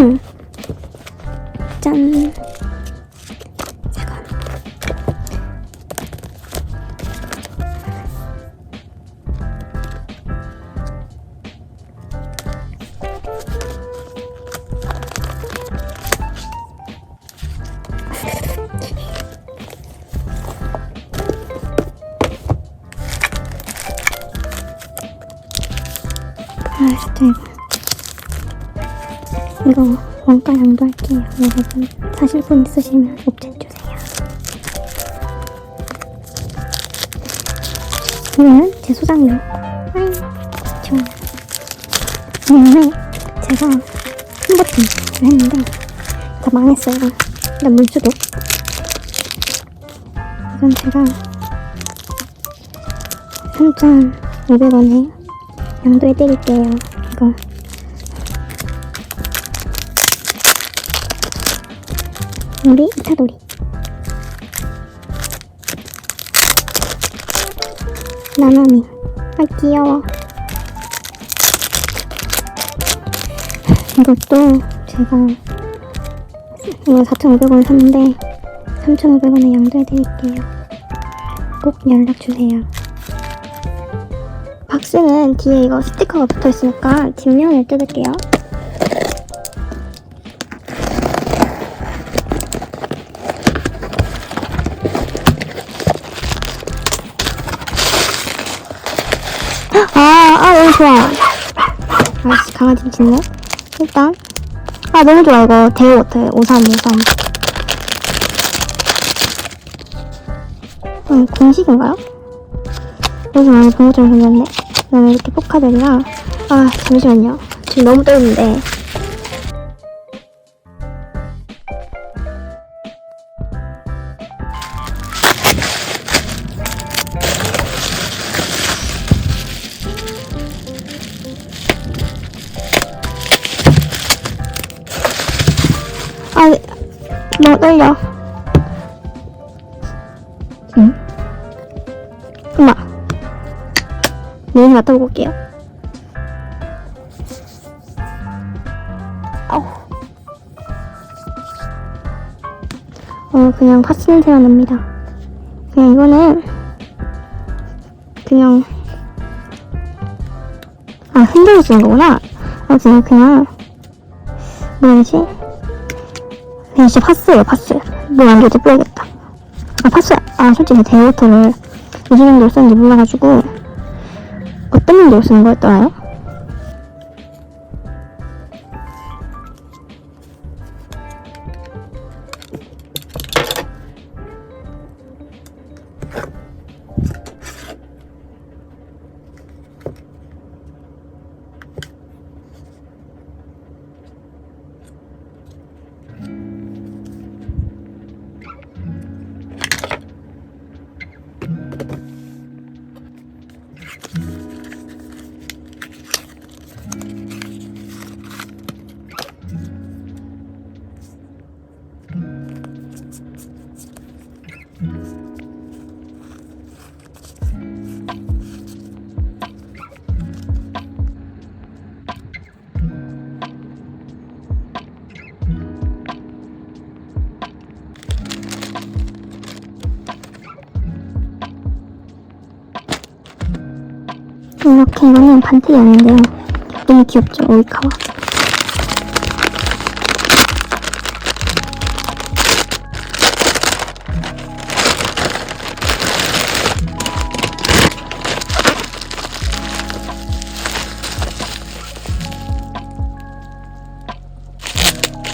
음. 짠. 잠깐. 아, 진짜 이거. 이거 원가 양도할게요. 여러분 사실 분 있으시면 업체 주세요. 이거는 제 소장이요. 아이 좋아요. 옛날에 제가 한버튼을 했는데 다 망했어요. 일단 물수도 이건 제가 3,500원에 양도해 드릴게요. 이거 우리 이차돌이. 나나미. 아 귀여워. 이것도 제가 이거 4,500원 샀는데 3,500원에 양도해드릴게요. 꼭 연락주세요. 박스는 뒤에 이거 스티커가 붙어있으니까 뒷면을 뜯을게요 아, 아, 너무 좋아. 아씨, 강아지 짖네. 일단. 아, 너무 좋아, 이거. 대우 같아. 5353. 음, 공식인가요? 요즘 안에 본 것처럼 생겼네. 그 다음에 이렇게 포카들이랑, 아, 잠시만요. 지금 너무 떨리는데. 아, 너무 떨려. 응? 엄마. 내일 갔다 오고 올게요. 아우. 어, 그냥 파스 냄새가 납니다. 그냥 이거는, 그냥, 아, 흔들어 쓰는 거구나. 아, 그냥, 그냥, 되지? 진짜 파스예요 파스 뭐안 되지 뿌려야겠다 아 파스 아 솔직히 데이워터를 무슨 용도로 쓰는지 몰라가지고 어떤 용도로 쓰는 거였더라요? 이렇게 이거는 반트이 아닌데요. 너무 귀엽죠 오이카와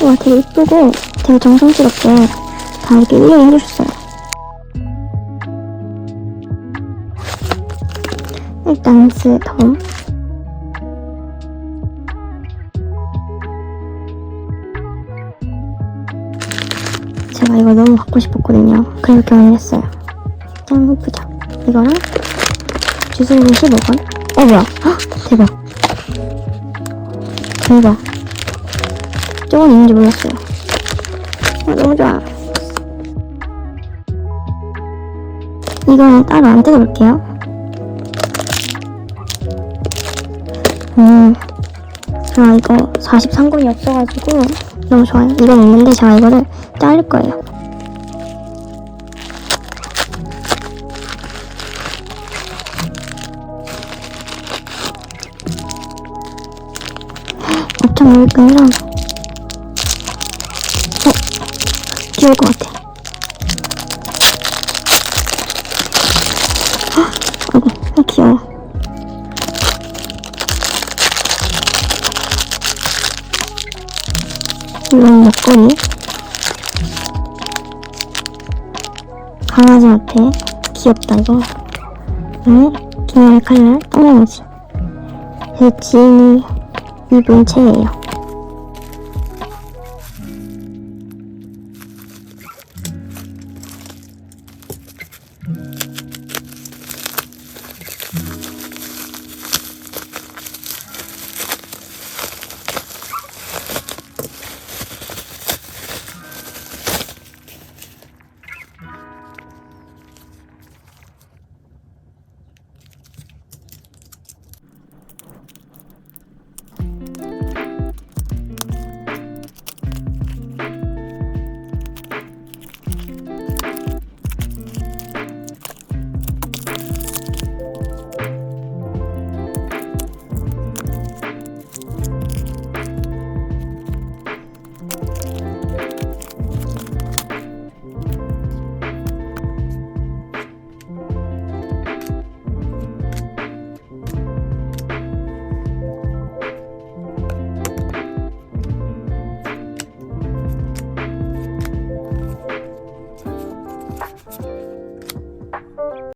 와 되게 이쁘고 되게 정성스럽게 다 이렇게 일일이 해주셨어요. 일단 스 덤. 제가 이거 너무 갖고 싶었거든요. 그래서 결혼을 했어요. 짱 예쁘죠? 이거랑 주술비 15번? 어 뭐야? 헉, 대박. 대박 저건 있는지 몰랐어요 아, 너무 좋아 이거는 따로 안 뜯어볼게요 음, 아 이거 43권이 없어가지고 너무 좋아요. 이건 있는데 제가 이거를 자를 거예요. 엄청 넓으면 어? 귀여울 것 같아. 헉, 아이고, 아, 귀여워. 이건 목걸이. 강아지 앞에 귀엽다 이거. 응? 기념의 칼날 똥냥이지. 제 지인이 입은 채예요.